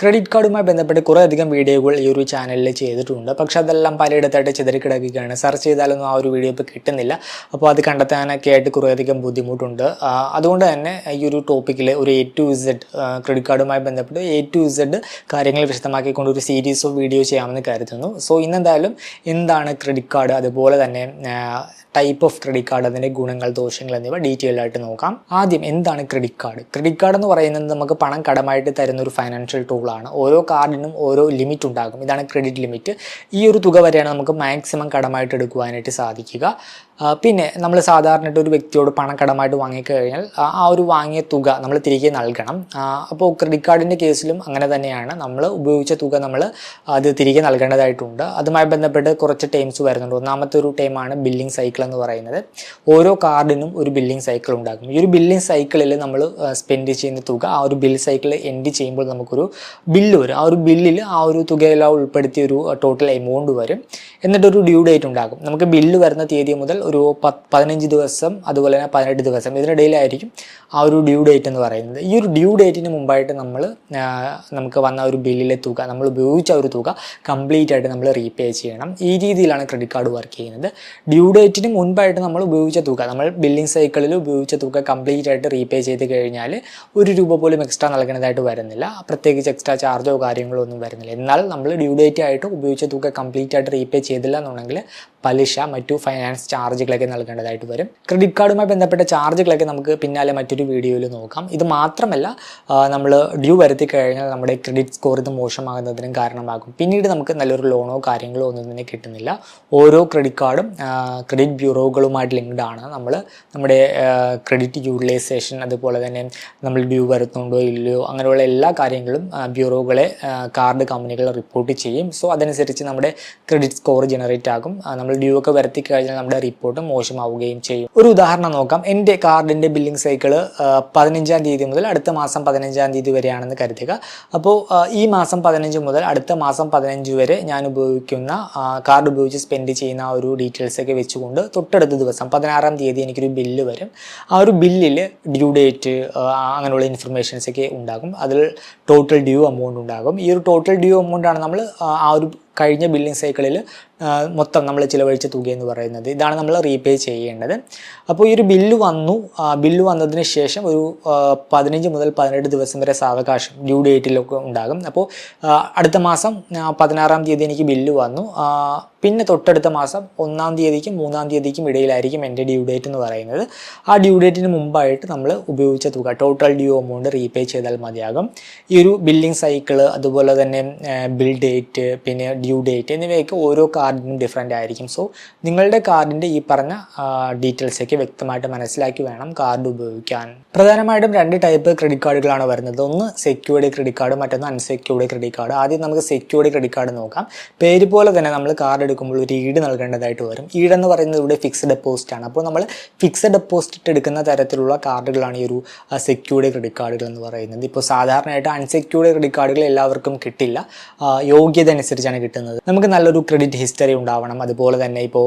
Credit കാർഡുമായി ബന്ധപ്പെട്ട് കുറേയധികം വീഡിയോകൾ ഈ ഒരു ചാനലിൽ ചെയ്തിട്ടുണ്ട്. പക്ഷേ അതെല്ലാം പലയിടത്തായിട്ട് ചിതറിക്കിടക്കുകയാണ്. സെർച്ച് ചെയ്താലൊന്നും ആ ഒരു വീഡിയോ ഇപ്പോൾ കിട്ടുന്നില്ല. അപ്പോൾ അത് കണ്ടെത്താനൊക്കെ ആയിട്ട് കുറേയധികം ബുദ്ധിമുട്ടുണ്ട്. അതുകൊണ്ട് തന്നെ ഈ ഒരു ടോപ്പിക്കിൽ ഒരു എ ടു ഇസഡ് ക്രെഡിറ്റ് കാർഡുമായി ബന്ധപ്പെട്ട് എ ടു ഇസഡ് കാര്യങ്ങൾ വിശദമാക്കിക്കൊണ്ട് ഒരു സീരീസ് ഓഫ് വീഡിയോ ചെയ്യാമെന്ന് കരുതുന്നു. സോ ഇന്നെന്തായാലും എന്താണ് ക്രെഡിറ്റ് കാർഡ് അതുപോലെ തന്നെ ടൈപ്പ് ഓഫ് ക്രെഡിറ്റ് കാർഡ് അതിന്റെ ഗുണങ്ങൾ ദോഷങ്ങൾ എന്നിവ ഡീറ്റെയിൽ ആയിട്ട് നോക്കാം. ആദ്യം എന്താണ് ക്രെഡിറ്റ് കാർഡ് ക്രെഡിറ്റ് കാർഡ് എന്ന് പറയുന്നത് നമുക്ക് പണം കടമായിട്ട് തരുന്ന ഒരു ഫൈനാൻഷ്യൽ ടൂളാണ് ഓരോ കാർഡിനും ഓരോ ലിമിറ്റ് ഉണ്ടാകും. ഇതാണ് ക്രെഡിറ്റ് ലിമിറ്റ് ഈ ഒരു തുക വരെയാണ് നമുക്ക് മാക്സിമം കടമായിട്ട് എടുക്കുവാനായിട്ട് സാധിക്കുക. പിന്നെ നമ്മൾ സാധാരണ ഒരു വ്യക്തിയോട് പണം കടമായിട്ട് വാങ്ങിക്കഴിഞ്ഞാൽ ആ ഒരു വാങ്ങിയ തുക നമ്മൾ തിരികെ നൽകണം. അപ്പോൾ ക്രെഡിറ്റ് കാർഡിന്റെ കേസിലും അങ്ങനെ തന്നെയാണ്. നമ്മൾ ഉപയോഗിച്ച തുക നമ്മൾ അത് തിരികെ നൽകേണ്ടതായിട്ടുണ്ട്. അതുമായി ബന്ധപ്പെട്ട് കുറച്ച് ടൈംസ് വരുന്നുണ്ട്. ഒന്നാമത്തെ ഒരു ടൈമാണ് ബില്ലിംഗ് സൈക്കിൾ എന്ന് പറയുന്നത്. ഓരോ കാർഡിനും ഒരു ബില്ലിംഗ് സൈക്കിൾ ഉണ്ടാകും. ഈ ഒരു ബില്ലിംഗ് സൈക്കിളിൽ നമ്മൾ സ്പെൻഡ് ചെയ്യുന്ന തുക ആ ഒരു ബിൽ സൈക്കിൾ എൻഡ് ചെയ്യുമ്പോൾ നമുക്കൊരു ബില്ല് വരും. ആ ഒരു ബില്ലിൽ ആ ഒരു തുകയെല്ലാം ഉൾപ്പെടുത്തിയ ഒരു ടോട്ടൽ എമൗണ്ട് വരും. എന്നിട്ടൊരു ഡ്യൂ ഡേറ്റ് ഉണ്ടാകും. നമുക്ക് ബില്ല് വരുന്ന തീയതി മുതൽ ഒരു പതിനഞ്ച് ദിവസം അതുപോലെ തന്നെ പതിനെട്ട് ദിവസം ഇതിനിടയിലായിരിക്കും ആ ഒരു ഡ്യൂ ഡേറ്റ് എന്ന് പറയുന്നത്. ഈ ഒരു ഡ്യൂ ഡേറ്റിന് മുമ്പായിട്ട് നമ്മൾ നമുക്ക് വന്ന ഒരു ബില്ലിലെ തുക നമ്മൾ ഉപയോഗിച്ച ഒരു തുക കംപ്ലീറ്റ് ആയിട്ട് നമ്മൾ റീപേ ചെയ്യണം. ഈ രീതിയിലാണ് ക്രെഡിറ്റ് കാർഡ് വർക്ക് ചെയ്യുന്നത്. ഡ്യൂ ഡേറ്റിന് മുൻപായിട്ട് നമ്മൾ ഉപയോഗിച്ച തുക നമ്മൾ ബില്ലിംഗ് സൈക്കിളിൽ ഉപയോഗിച്ച തുക കംപ്ലീറ്റ് ആയിട്ട് റീപേ ചെയ്ത് കഴിഞ്ഞാൽ ഒരു രൂപ പോലും എക്സ്ട്രാ നൽകേണ്ടതായിട്ട് വരുന്നില്ല. പ്രത്യേകിച്ച് എക്സ്ട്രാ ചാർജോ കാര്യങ്ങളോ ഒന്നും വരുന്നില്ല. എന്നാൽ നമ്മൾ ഡ്യൂ ഡേറ്റ് ആയിട്ട് ഉപയോഗിച്ച തുക കംപ്ലീറ്റ് ആയിട്ട് റീപേ ചെയ്തില്ല എന്നുണ്ടെങ്കിൽ പലിശ മറ്റു ഫൈനാൻസ് ചാർജുകളൊക്കെ നൽകേണ്ടതായിട്ട് വരും. ക്രെഡിറ്റ് കാർഡുമായി ബന്ധപ്പെട്ട ചാർജുകളൊക്കെ നമുക്ക് പിന്നാലെ മറ്റൊരു വീഡിയോയിൽ നോക്കാം. ഇത് മാത്രമല്ല നമ്മൾ ഡ്യൂ വരുത്തി കഴിഞ്ഞാൽ നമ്മുടെ ക്രെഡിറ്റ് സ്കോർ ഇത് മോശമാകുന്നതിനും കാരണമാകും. പിന്നീട് നമുക്ക് നല്ലൊരു ലോണോ കാര്യങ്ങളോ ഒന്നും തന്നെ കിട്ടുന്നില്ല. ഓരോ ക്രെഡിറ്റ് കാർഡും ക്രെഡിറ്റ് ബ്യൂറോകളുമായിട്ട് ലിങ്ക്ഡ് ആണ്. നമ്മൾ നമ്മുടെ ക്രെഡിറ്റ് യൂട്ടിലൈസേഷൻ അതുപോലെ തന്നെ നമ്മൾ ഡ്യൂ വരുത്തുന്നുണ്ടോ ഇല്ലയോ അങ്ങനെയുള്ള എല്ലാ കാര്യങ്ങളും ബ്യൂറോകളെ കാർഡ് കമ്പനികൾ റിപ്പോർട്ട് ചെയ്യും. സോ അതനുസരിച്ച് നമ്മുടെ ക്രെഡിറ്റ് സ്കോർ ജനറേറ്റ് ആകും. നമ്മൾ ഡ്യൂ ഒക്കെ വരുത്തി കഴിഞ്ഞാൽ നമ്മുടെ റിപ്പോർട്ട് മോശമാവുകയും ചെയ്യും. ഒരു ഉദാഹരണം നോക്കാം. എന്റെ കാർഡിന്റെ ബില്ലിംഗ് സൈക്കിൾ പതിനഞ്ചാം തീയതി മുതൽ അടുത്ത മാസം പതിനഞ്ചാം തീയതി വരെയാണെന്ന് കരുതുക. അപ്പോൾ ഈ മാസം പതിനഞ്ച് മുതൽ അടുത്ത മാസം പതിനഞ്ച് വരെ ഞാൻ ഉപയോഗിക്കുന്ന കാർഡ് ഉപയോഗിച്ച് സ്പെൻഡ് ചെയ്യുന്ന ഒരു ഡീറ്റെയിൽസ് ഒക്കെ വെച്ചുകൊണ്ട് തൊട്ടടുത്ത ദിവസം പതിനാറാം തീയതി എനിക്കൊരു ബില്ല് വരും. ആ ഒരു ബില്ലിൽ ഡ്യൂ ഡേറ്റ് അങ്ങനെയുള്ള ഇൻഫർമേഷൻസ് ഒക്കെ ഉണ്ടാകും. അതിൽ ടോട്ടൽ ഡ്യൂ എമൗണ്ട് ഉണ്ടാകും. ഈ ഒരു ടോട്ടൽ ഡ്യൂ എമൗണ്ട് ആണ് നമ്മൾ ആ ഒരു കഴിഞ്ഞ ബില്ലിംഗ് സൈക്കിളിൽ മൊത്തം നമ്മൾ ചിലവഴിച്ച തുക എന്ന് പറയുന്നത്. ഇതാണ് നമ്മൾ റീപേ ചെയ്യേണ്ടത്. അപ്പോൾ ഈ ഒരു ബില്ല് വന്നു. ബില്ല് വന്നതിന് ശേഷം ഒരു പതിനഞ്ച് മുതൽ പതിനെട്ട് ദിവസം വരെ സാവകാശം ഡ്യൂ ഡേറ്റിലൊക്കെ ഉണ്ടാകും. അപ്പോൾ അടുത്ത മാസം പതിനാറാം തീയതി എനിക്ക് ബില്ല് വന്നു. പിന്നെ തൊട്ടടുത്ത മാസം ഒന്നാം തീയതിക്കും മൂന്നാം തീയതിക്കും ഇടയിലായിരിക്കും എന്റെ ഡ്യൂ ഡേറ്റ് എന്ന് പറയുന്നത്. ആ ഡ്യൂ ഡേറ്റിന് മുമ്പായിട്ട് നമ്മൾ ഉപയോഗിച്ച തുക ടോട്ടൽ ഡ്യൂ എമൗണ്ട് റീപേ ചെയ്താൽ മതിയാകും. ഈ ഒരു ബില്ലിംഗ് സൈക്കിൾ അതുപോലെ തന്നെ ബിൽ ഡേറ്റ് പിന്നെ ഡ്യൂ ഡേറ്റ് എന്നിവയൊക്കെ ഓരോ കാർഡിനും ഡിഫറെന്റ് ആയിരിക്കും. സോ നിങ്ങളുടെ കാർഡിന്റെ ഈ പറഞ്ഞ ഡീറ്റെയിൽസൊക്കെ വ്യക്തമായിട്ട് മനസ്സിലാക്കി വേണം കാർഡ് ഉപയോഗിക്കാൻ. പ്രധാനമായിട്ടും രണ്ട് ടൈപ്പ് ക്രെഡിറ്റ് കാർഡുകളാണ് വരുന്നത്. ഒന്ന് സെക്യൂർഡ് ക്രെഡിറ്റ് കാർഡ് മറ്റൊന്ന് അൺസെക്യൂർഡ് ക്രെഡിറ്റ് കാർഡ് ആദ്യം നമുക്ക് സെക്യൂർഡ് ക്രെഡിറ്റ് കാർഡ് നോക്കാം. പേര് പോലെ തന്നെ നമ്മൾ കാർഡ് എടുക്കുമ്പോൾ ഒരു ഈട് നൽകേണ്ടതായിട്ട് വരും. ഈട് എന്ന് പറയുന്നത് ഇവിടെ ഫിക്സ്ഡ് ഡെപ്പോസിറ്റ് ആണ്. അപ്പോൾ നമ്മൾ ഫിക്സ്ഡ് ഡെപ്പോസിറ്റ് എടുക്കുന്ന തരത്തിലുള്ള കാർഡുകളാണ് ഈ ഒരു സെക്യൂർഡ് ക്രെഡിറ്റ് കാർഡുകൾ എന്ന് പറയുന്നത്. ഇപ്പോൾ സാധാരണയായിട്ട് അൺസെക്യൂർഡ് ക്രെഡിറ്റ് കാർഡുകൾ എല്ലാവർക്കും കിട്ടില്ല. യോഗ്യത അനുസരിച്ചാണ് നമുക്ക് നല്ലൊരു ക്രെഡിറ്റ് ഹിസ്റ്ററി ഉണ്ടാവണം. അതുപോലെ തന്നെ ഇപ്പോൾ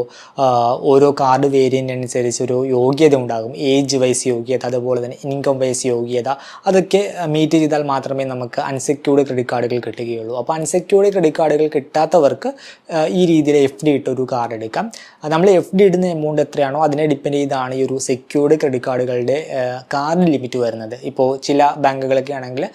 ഓരോ കാർഡ് വേരിയന്റ് അനുസരിച്ച് ഒരു യോഗ്യത ഉണ്ടാകും. ഏജ് വൈസ് യോഗ്യത അതുപോലെ തന്നെ ഇൻകം വൈസ് യോഗ്യത അതൊക്കെ മീറ്റ് ചെയ്താൽ മാത്രമേ നമുക്ക് അൺസെക്യൂർഡ് ക്രെഡിറ്റ് കാർഡുകൾ കിട്ടുകയുള്ളൂ. അപ്പോൾ അൺസെക്യൂർഡ് ക്രെഡിറ്റ് കാർഡുകൾ കിട്ടാത്തവർക്ക് ഈ രീതിയിൽ എഫ് ഡി ഇട്ടൊരു കാർഡ് എടുക്കാം. നമ്മൾ എഫ് ഡി ഇടുന്ന എമൗണ്ട് എത്രയാണോ അതിനെ ഡിപ്പെൻഡ് ചെയ്താണ് ഈ ഒരു സെക്യൂർഡ് ക്രെഡിറ്റ് കാർഡുകളുടെ കാർഡ് ലിമിറ്റ് വരുന്നത്. ഇപ്പോൾ ചില ബാങ്കുകളൊക്കെ ആണെങ്കിൽ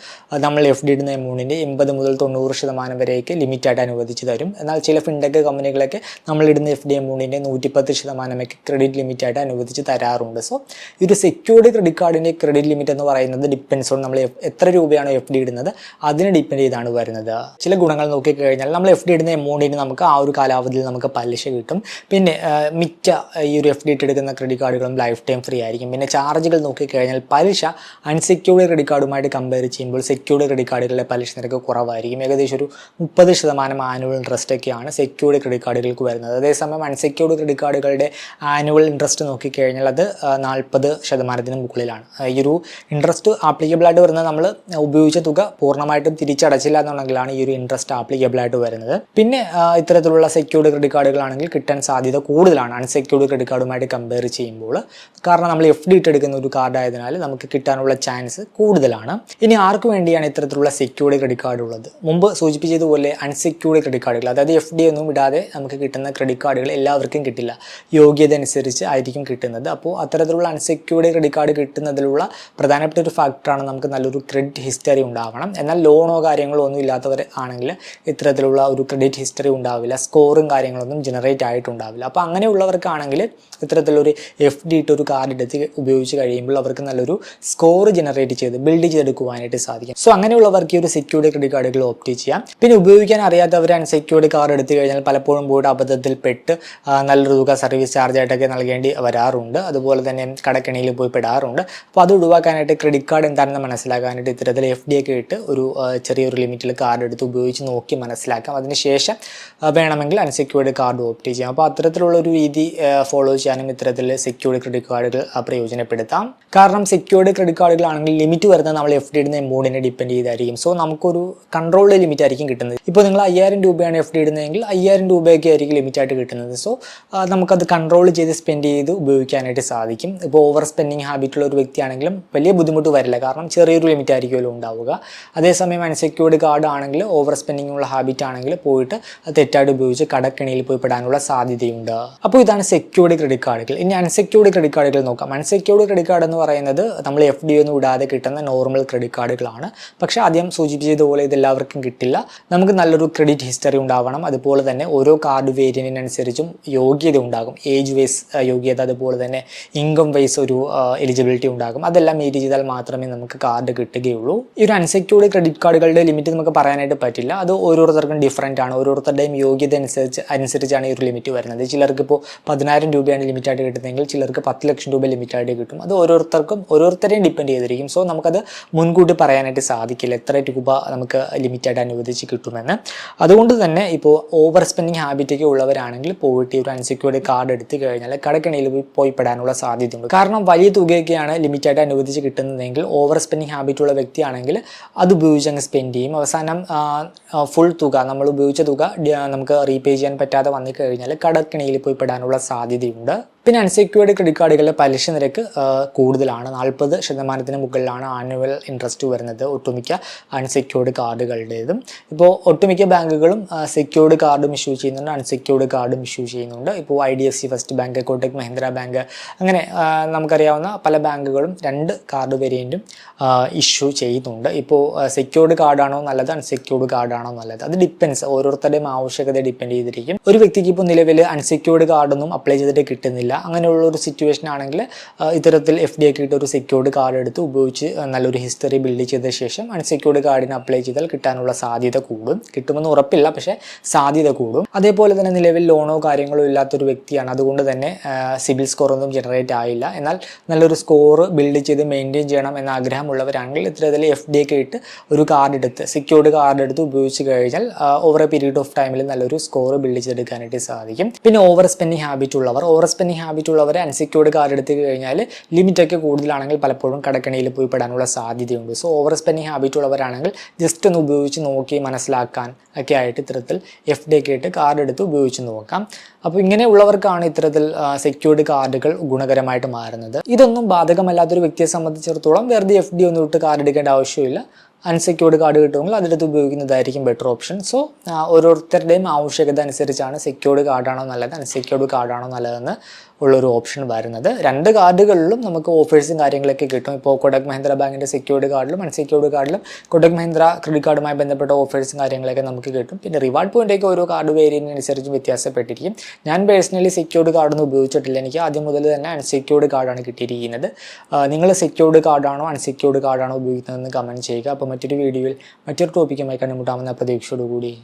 നമ്മൾ എഫ് ഡി ഇടുന്ന എമൗണ്ടിന്റെ എൺപത് മുതൽ തൊണ്ണൂറ് ശതമാനം വരെയൊക്കെ ലിമിറ്റായിട്ട് അനുവദിച്ച് തരും എന്നാൽ ചില ഫിൻടെക് കമ്പനികളൊക്കെ നമ്മൾ ഇടുന്ന എഫ് ഡി എമൗണ്ടിന്റെ നൂറ്റിപ്പത്ത് ശതമാനമൊക്കെ ക്രെഡിറ്റ് ലിമിറ്റായിട്ട് അനുവദിച്ച് തരാറുണ്ട്. സോ ഈ ഒരു സെക്യൂർഡ് ക്രെഡിറ്റ് കാർഡിന്റെ ക്രെഡിറ്റ് ലിമിറ്റ് എന്ന് പറയുന്നത് ഡിപ്പെൻസ് ഓൺ നമ്മൾ എത്ര രൂപയാണ് എഫ് ഡി ഇടുന്നത് അതിനെ ഡിപ്പെൻഡ് ചെയ്താണ് വരുന്നത്. ചില ഗുണങ്ങൾ നോക്കിക്കഴിഞ്ഞാൽ നമ്മൾ എഫ് ഡി ഇടുന്ന എമൗണ്ടിന് നമുക്ക് ആ ഒരു കാലാവധിയിൽ നമുക്ക് പലിശ കിട്ടും. പിന്നെ മിക്ക ഈ ഒരു എഫ് ഡി ഇട്ട് എടുക്കുന്ന ക്രെഡിറ്റ് കാർഡുകളും ലൈഫ് ടൈം ഫ്രീ ആയിരിക്കും. പിന്നെ ചാർജുകൾ നോക്കിക്കഴിഞ്ഞാൽ പലിശ അൺസെക്യൂർഡ് ക്രെഡിറ്റ് കാർഡുമായിട്ട് കമ്പയർ ചെയ്യുമ്പോൾ സെക്യൂർഡ് ക്രെഡിറ്റ് കാർഡുകളുടെ പലിശ നിരക്ക് കുറവായിരിക്കും. ഏകദേശം ഒരു മുപ്പത് ശതമാനം ആനുവൽ ആനുവൽ ഇൻട്രസ്റ്റ് ഒക്കെയാണ് സെക്യൂർഡ് ക്രെഡിറ്റ് കാർഡുകൾക്ക് വരുന്നത്. അതേസമയം അൺസെക്യൂർഡ് ക്രെഡിറ്റ് കാർഡുകളുടെ ആനുവൽ ഇൻട്രസ്റ്റ് നോക്കിക്കഴിഞ്ഞാൽ അത് നാൽപ്പത് ശതമാനത്തിന് മുകളിലാണ്. ഈ ഒരു ഇൻട്രസ്റ്റ് ആപ്ലിക്കബിൾ ആയിട്ട് വരുന്നത് നമ്മൾ ഉപയോഗിച്ച തുക പൂർണമായിട്ടും തിരിച്ചടച്ചില്ല എന്നുണ്ടെങ്കിലാണ് ഈ ഒരു ഇൻട്രസ്റ്റ് ആപ്ലിക്കബിൾ ആയിട്ട് വരുന്നത്. പിന്നെ ഇത്തരത്തിലുള്ള സെക്യൂർഡ് ക്രെഡിറ്റ് കാർഡുകളാണെങ്കിൽ കിട്ടാൻ സാധ്യത കൂടുതലാണ് അൺസെക്യൂർഡ് ക്രെഡിറ്റ് കാർഡുമായിട്ട് കമ്പയർ ചെയ്യുമ്പോൾ. കാരണം നമ്മൾ എഫ് ഡി ഇട്ടെടുക്കുന്ന ഒരു കാർഡ് ആയതിനാൽ നമുക്ക് കിട്ടാനുള്ള ചാൻസ് കൂടുതലാണ്. ഇനി ആർക്ക് വേണ്ടിയാണ് ഇത്തരത്തിലുള്ള സെക്യൂർഡ് ക്രെഡിറ്റ് കാർഡ് ഉള്ളത്? മുമ്പ് സൂചിപ്പിച്ചതുപോലെ അൺസെക്യൂർഡ് ക്രെഡിറ്റ് കാർഡുകൾ അതായത് എഫ് ഡി ഒന്നും ഇടാതെ നമുക്ക് കിട്ടുന്ന ക്രെഡിറ്റ് കാർഡുകൾ എല്ലാവർക്കും കിട്ടില്ല. യോഗ്യത അനുസരിച്ച് ആയിരിക്കും കിട്ടുന്നത്. അപ്പോൾ അത്തരത്തിലുള്ള അൺസെക്യൂർഡ് ക്രെഡിറ്റ് കാർഡ് കിട്ടുന്നതിലുള്ള പ്രധാനപ്പെട്ട ഒരു ഫാക്ടറാണ് നമുക്ക് നല്ലൊരു ക്രെഡിറ്റ് ഹിസ്റ്ററി ഉണ്ടാവണം. എന്നാൽ ലോണോ കാര്യങ്ങളോ ഒന്നും ഇല്ലാത്തവർ ആണെങ്കിൽ ഇത്തരത്തിലുള്ള ഒരു ക്രെഡിറ്റ് ഹിസ്റ്ററി ഉണ്ടാവില്ല. സ്കോറും കാര്യങ്ങളൊന്നും ജനറേറ്റ് ആയിട്ടുണ്ടാവില്ല. അപ്പോൾ അങ്ങനെയുള്ളവർക്കാണെങ്കിൽ ഇത്തരത്തിലൊരു എഫ് ഡി ഇട്ട് ഒരു കാർഡ് എടുത്ത് ഉപയോഗിച്ച് കഴിയുമ്പോൾ അവർക്ക് നല്ലൊരു സ്കോർ ജനറേറ്റ് ചെയ്ത് ബിൽഡ് ചെയ്തെടുക്കുവാനായിട്ട് സാധിക്കും. സോ അങ്ങനെയുള്ളവർക്ക് ഈ ഒരു സെക്യൂർഡ് ക്രെഡിറ്റ് കാർഡുകൾ ഓപ്റ്റ് ചെയ്യാം. പിന്നെ ഉപയോഗിക്കാൻ അറിയാത്തവർ അൺസെക്യൂർഡ് കാർഡ് എടുത്തു കഴിഞ്ഞാൽ പലപ്പോഴും പോയിട്ട് അബദ്ധത്തിൽ പെട്ട് നല്ലൊരു തുക സർവീസ് ചാർജ് ആയിട്ടൊക്കെ നൽകേണ്ടി വരാറുണ്ട്. അതുപോലെ തന്നെ കടക്കെണിയിൽ പോയി പെടാറുണ്ട്. അപ്പോൾ അത് ഒഴിവാക്കാനായിട്ട് ക്രെഡിറ്റ് കാർഡ് എന്താണെന്ന് മനസ്സിലാക്കാനായിട്ട് ഇത്തരത്തിൽ എഫ് ഡി ഒക്കെ ഇട്ട് ഒരു ചെറിയൊരു ലിമിറ്റിൽ കാർഡ് എടുത്ത് ഉപയോഗിച്ച് നോക്കി മനസ്സിലാക്കാം. അതിനുശേഷം വേണമെങ്കിൽ അൺസെക്യൂർഡ് കാർഡ് ഓപ്റ്റ് ചെയ്യാം. അപ്പോൾ അത്തരത്തിലുള്ള ഒരു രീതി ഫോളോ ചെയ്യാനും ഇത്തരത്തിൽ സെക്യൂർഡ് ക്രെഡിറ്റ് കാർഡുകൾ പ്രയോജനപ്പെടുത്താം. കാരണം സെക്യൂർഡ് ക്രെഡിറ്റ് കാർഡുകളാണെങ്കിൽ ലിമിറ്റ് വരുന്നത് നമ്മൾ എഫ് ഡി ഇടുന്ന എമൗണ്ടിനെ ഡിപ്പെൻഡ് ചെയ്തായിരിക്കും. സോ നമുക്കൊരു കൺട്രോൾഡ് ലിമിറ്റ് ആയിരിക്കും കിട്ടുന്നത്. ഇപ്പോൾ നിങ്ങൾ അയ്യായിരം രൂപയാണ് എഫ് ഡി ഇടുന്നതെങ്കിൽ അയ്യായിരം രൂപയൊക്കെ ആയിരിക്കും ലിമിറ്റായിട്ട് കിട്ടുന്നത്. സോ നമുക്കത് കൺട്രോൾ ചെയ്ത് സ്പെൻഡ് ചെയ്ത് ഉപയോഗിക്കാനായിട്ട് സാധിക്കും. ഇപ്പോൾ ഓവർ സ്പെൻഡിങ് ഹാബിറ്റുള്ള ഒരു വ്യക്തിയാണെങ്കിലും വലിയ ബുദ്ധിമുട്ട് വരില്ല. കാരണം ചെറിയൊരു ലിമിറ്റ് ആയിരിക്കുമല്ലോ ഉണ്ടാവുക. അതേസമയം അൺസെക്യൂർഡ് കാർഡ് ആണെങ്കിൽ ഓവർ സ്പെൻഡിങ് ഉള്ള ഹാബിറ്റ് ആണെങ്കിൽ പോയിട്ട് അത് തെറ്റായിട്ട് ഉപയോഗിച്ച് കടക്കിണിയിൽ പോയി പെടാനുള്ള സാധ്യതയുണ്ട്. അപ്പോൾ ഇതാണ് സെക്യൂർഡ് ക്രെഡിറ്റ് കാർഡുകൾ ഇനി അൺസെക്യൂർഡ് ക്രെഡിറ്റ് കാർഡുകൾ നോക്കാം. അൺസെക്യൂർഡ് ക്രെഡിറ്റ് കാർഡ് എന്ന് പറയുന്നത് നമ്മൾ എഫ് ഡി ഒന്നും ഇടാതെ കിട്ടുന്ന നോർമൽ ക്രെഡിറ്റ് കാർഡുകളാണ് പക്ഷേ ആദ്യം സൂചിപ്പിച്ചതുപോലെ ഇതെല്ലാവർക്കും കിട്ടില്ല. നമുക്ക് നല്ലൊരു ക്രെഡിറ്റ് ഹിസ്റ്ററി ഉണ്ടാവണം. അതുപോലെ തന്നെ ഓരോ കാർഡ് വേരിയന്റിനനുസരിച്ചും യോഗ്യത ഉണ്ടാകും. ഏജ് വൈസ് യോഗ്യത അതുപോലെ തന്നെ ഇൻകം വൈസ് ഒരു എലിജിബിലിറ്റി ഉണ്ടാകും. അതെല്ലാം മീറ്റ് ചെയ്താൽ മാത്രമേ നമുക്ക് കാർഡ് കിട്ടുകയുള്ളൂ. ഈ ഒരു അൺസെക്യൂർഡ് ക്രെഡിറ്റ് കാർഡുകളുടെ ലിമിറ്റ് നമുക്ക് പറയാനായിട്ട് പറ്റില്ല. അത് ഓരോരുത്തർക്കും ഡിഫറന്റ് ആണ്. ഓരോരുത്തരുടെയും യോഗ്യത അനുസരിച്ച് അനുസരിച്ചാണ് ഈ ഒരു ലിമിറ്റ് വരുന്നത്. ചിലർക്ക് ഇപ്പോൾ പതിനായിരം രൂപയാണ് ലിമിറ്റായിട്ട് കിട്ടുന്നതെങ്കിൽ ചിലർക്ക് പത്ത് ലക്ഷം രൂപ ലിമിറ്റായിട്ട് കിട്ടും. അത് ഓരോരുത്തർക്കും ഓരോരുത്തരെയും ഡിപ്പെൻഡ് ചെയ്തിരിക്കും. സോ നമുക്കത് മുൻകൂട്ടി പറയാനായിട്ട് സാധിക്കില്ല. എത്ര രൂപ നമുക്ക് ലിമിറ്റായിട്ട് അനുവദിച്ച് കിട്ടുമെന്ന്. അതുകൊണ്ട് തന്നെ ഇപ്പോൾ ഓവർ സ്പെൻഡിങ് ഹാബിറ്റൊക്കെ ഉള്ളവരാണെങ്കിൽ പോയിട്ട് ഒരു അൺസെക്യൂർഡ് കാർഡ് എടുത്തു കഴിഞ്ഞാൽ കടക്കണിയിൽ പോയി പെടാനുള്ള സാധ്യതയുണ്ട്. കാരണം വലിയ തുകയൊക്കെയാണ് ലിമിറ്റായിട്ട് അനുവദിച്ച് കിട്ടുന്നതെങ്കിൽ ഓവർ സ്പെൻഡിങ് ഹാബിറ്റ് ഉള്ള വ്യക്തിയാണെങ്കിൽ അത് ഉപയോഗിച്ച് അങ്ങ് സ്പെൻഡ് ചെയ്യും. അവസാനം ഫുൾ തുക നമ്മൾ ഉപയോഗിച്ച തുക നമുക്ക് റീപേ ചെയ്യാൻ പറ്റാതെ വന്നു കഴിഞ്ഞാൽ കടക്കിണിയിൽ പോയി പെടാനുള്ള സാധ്യതയുണ്ട്. പിന്നെ അൺസെക്യൂർഡ് ക്രെഡിറ്റ് കാർഡുകളുടെ പലിശ നിരക്ക് കൂടുതലാണ്. നാൽപ്പത് ശതമാനത്തിന് മുകളിലാണ് ആനുവൽ ഇൻട്രസ്റ്റ് വരുന്നത് ഒട്ടുമിക്ക അൺസെക്യൂർഡ് കാർഡുകളുടേതും ഇപ്പോൾ ഒട്ടുമിക്ക ബാങ്കുകളും സെക്യൂർഡ് കാർഡും ഇഷ്യൂ ചെയ്യുന്നുണ്ട് അൺസെക്യൂർഡ് കാർഡും ഇഷ്യൂ ചെയ്യുന്നുണ്ട്. ഇപ്പോൾ I D F C first bank Kotak Mahindra bank അങ്ങനെ നമുക്കറിയാവുന്ന പല ബാങ്കുകളും രണ്ട് കാർഡ് വേരിയന്റും ഇഷ്യൂ ചെയ്യുന്നുണ്ട്. ഇപ്പോൾ സെക്യൂർഡ് കാർഡാണോ നല്ലത് അൺസെക്യൂർഡ് കാർഡാണോ നല്ലത്? അത് ഡിപ്പെൻസ് ഓരോരുത്തരുടെയും ആവശ്യകത ഡിപ്പെൻഡ് ചെയ്തിരിക്കും. ഒരു വ്യക്തിക്ക് ഇപ്പോൾ നിലവിൽ അൺസെക്യൂർഡ് കാർഡൊന്നും അപ്ലൈ ചെയ്തിട്ട് കിട്ടുന്നില്ല. അങ്ങനെയുള്ള ഒരു സിറ്റുവേഷൻ ആണെങ്കിൽ ഇത്തരത്തിൽ എഫ് ഡി ഒക്കെ ഒരു സെക്യൂർഡ് കാർഡ് എടുത്ത് ഉപയോഗിച്ച് നല്ലൊരു ഹിസ്റ്ററി ബിൽഡ് ചെയ്ത ശേഷം അൺസെക്യൂർഡ് കാർഡിന് അപ്ലൈ ചെയ്താൽ കിട്ടാനുള്ള സാധ്യത കൂടും. കിട്ടുമെന്ന് ഉറപ്പില്ല പക്ഷേ സാധ്യത കൂടും. അതേപോലെ തന്നെ നിലവിൽ ലോണോ കാര്യങ്ങളോ ഇല്ലാത്തൊരു വ്യക്തിയാണ്. അതുകൊണ്ട് തന്നെ സിബിൽ സ്കോർ ഒന്നും ജനറേറ്റ് ആയില്ല. എന്നാൽ നല്ലൊരു സ്കോർ ബിൽഡ് ചെയ്ത് മെയിന്റെയിൻ ചെയ്യണം എന്ന ആഗ്രഹമുള്ളവരാണെങ്കിൽ ഇത്തരത്തിൽ എഫ് ഡി ഒക്കെ ഇട്ട് ഒരു കാർഡ് എടുത്ത് സെക്യൂർഡ് കാർഡ് എടുത്ത് ഉപയോഗിച്ച് കഴിഞ്ഞാൽ ഓവർ എ പീരീഡ് ഓഫ് ടൈമിൽ നല്ലൊരു സ്കോർ ബിൽഡ് ചെയ്തെടുക്കാനായിട്ട് സാധിക്കും. പിന്നെ ഓവർ സ്പെൻഡിങ് ഹാബിറ്റ് ഉള്ളവർ ഓവർ സ്പെൻഡിങ് ഹാബിറ്റ് ഉള്ളവർ അൺസെക്യൂർഡ് കാർഡ് എടുത്ത് കഴിഞ്ഞാൽ ലിമിറ്റൊക്കെ കൂടുതലാണെങ്കിൽ പലപ്പോഴും കടക്കണിയിൽ പോയി പെടാനുള്ള സാധ്യതയുണ്ട്. സോ ഓവർ സ്പെൻഡിങ് ഹാബിറ്റ് ഉള്ളവരാണെങ്കിൽ ജസ്റ്റ് ഒന്ന് ഉപയോഗിച്ച് നോക്കി മനസ്സിലാക്കാൻ ഒക്കെ ആയിട്ട് ഇത്തരത്തിൽ എഫ് ഡി ഒക്കെ ഇട്ട് കാർഡ് എടുത്ത് ഉപയോഗിച്ച് നോക്കാം. അപ്പോൾ ഇങ്ങനെയുള്ളവർക്കാണ് ഇത്തരത്തിൽ സെക്യൂർഡ് കാർഡുകൾ ഗുണകരമായിട്ട് മാറുന്നത്. ഇതൊന്നും ബാധകമല്ലാത്തൊരു വ്യക്തിയെ സംബന്ധിച്ചിടത്തോളം വെറുതെ എഫ് ഡി ഒന്നും ഇട്ട് കാർഡ് എടുക്കേണ്ട ആവശ്യമില്ല. അൺസെക്യൂർഡ് കാർഡ് കിട്ടുമെങ്കിൽ അതിനകത്ത് ഉപയോഗിക്കുന്നതായിരിക്കും ബെറ്റർ ഓപ്ഷൻ സോ ഓരോരുത്തരുടെയും ആവശ്യകത അനുസരിച്ചാണ് സെക്യൂർഡ് കാർഡാണോ നല്ലത് അൺസെക്യൂർഡ് കാർഡാണോ നല്ലതെന്ന് ഉള്ളൊരു ഓപ്ഷൻ വരുന്നത്. രണ്ട് കാർഡുകളിലും നമുക്ക് ഓഫേഴ്സും കാര്യങ്ങളൊക്കെ കിട്ടും. ഇപ്പോൾ കൊടക് മഹീന്ദ്ര ബാങ്കിന്റെ സെക്യൂർഡ് കാർഡിലും അൺസെക്യൂർഡ് കാർഡിലും കൊടക് മഹീന്ദ്ര ക്രെഡിറ്റ് കാർഡുമായി ബന്ധപ്പെട്ട ഓഫേഴ്സും കാര്യങ്ങളൊക്കെ നമുക്ക് കിട്ടും. പിന്നെ റിവാർഡ് പോയിന്റൊക്കെ ഓരോ കാർഡ് വേരിയനുസരിച്ച് വ്യത്യാസപ്പെട്ടിരിക്കും. ഞാൻ പേഴ്സണലി സെക്യൂർഡ് കാർഡൊന്നും ഉപയോഗിച്ചിട്ടില്ല. എനിക്ക് ആദ്യം മുതൽ തന്നെ അൺസെക്യൂർഡ് കാർഡാണ് കിട്ടിയിരിക്കുന്നത്. നിങ്ങൾ സെക്യൂർഡ് കാർഡാണോ അൺസെക്യൂർഡ് കാർഡാണോ ഉപയോഗിക്കുന്നതെന്ന് കമന്റ് ചെയ്യുക. അപ്പോൾ മറ്റൊരു വീഡിയോയിൽ മറ്റൊരു ടോപ്പിക്കുമായി കണ്ടുമുട്ടാമെന്ന പ്രതീക്ഷയോടുകൂടി.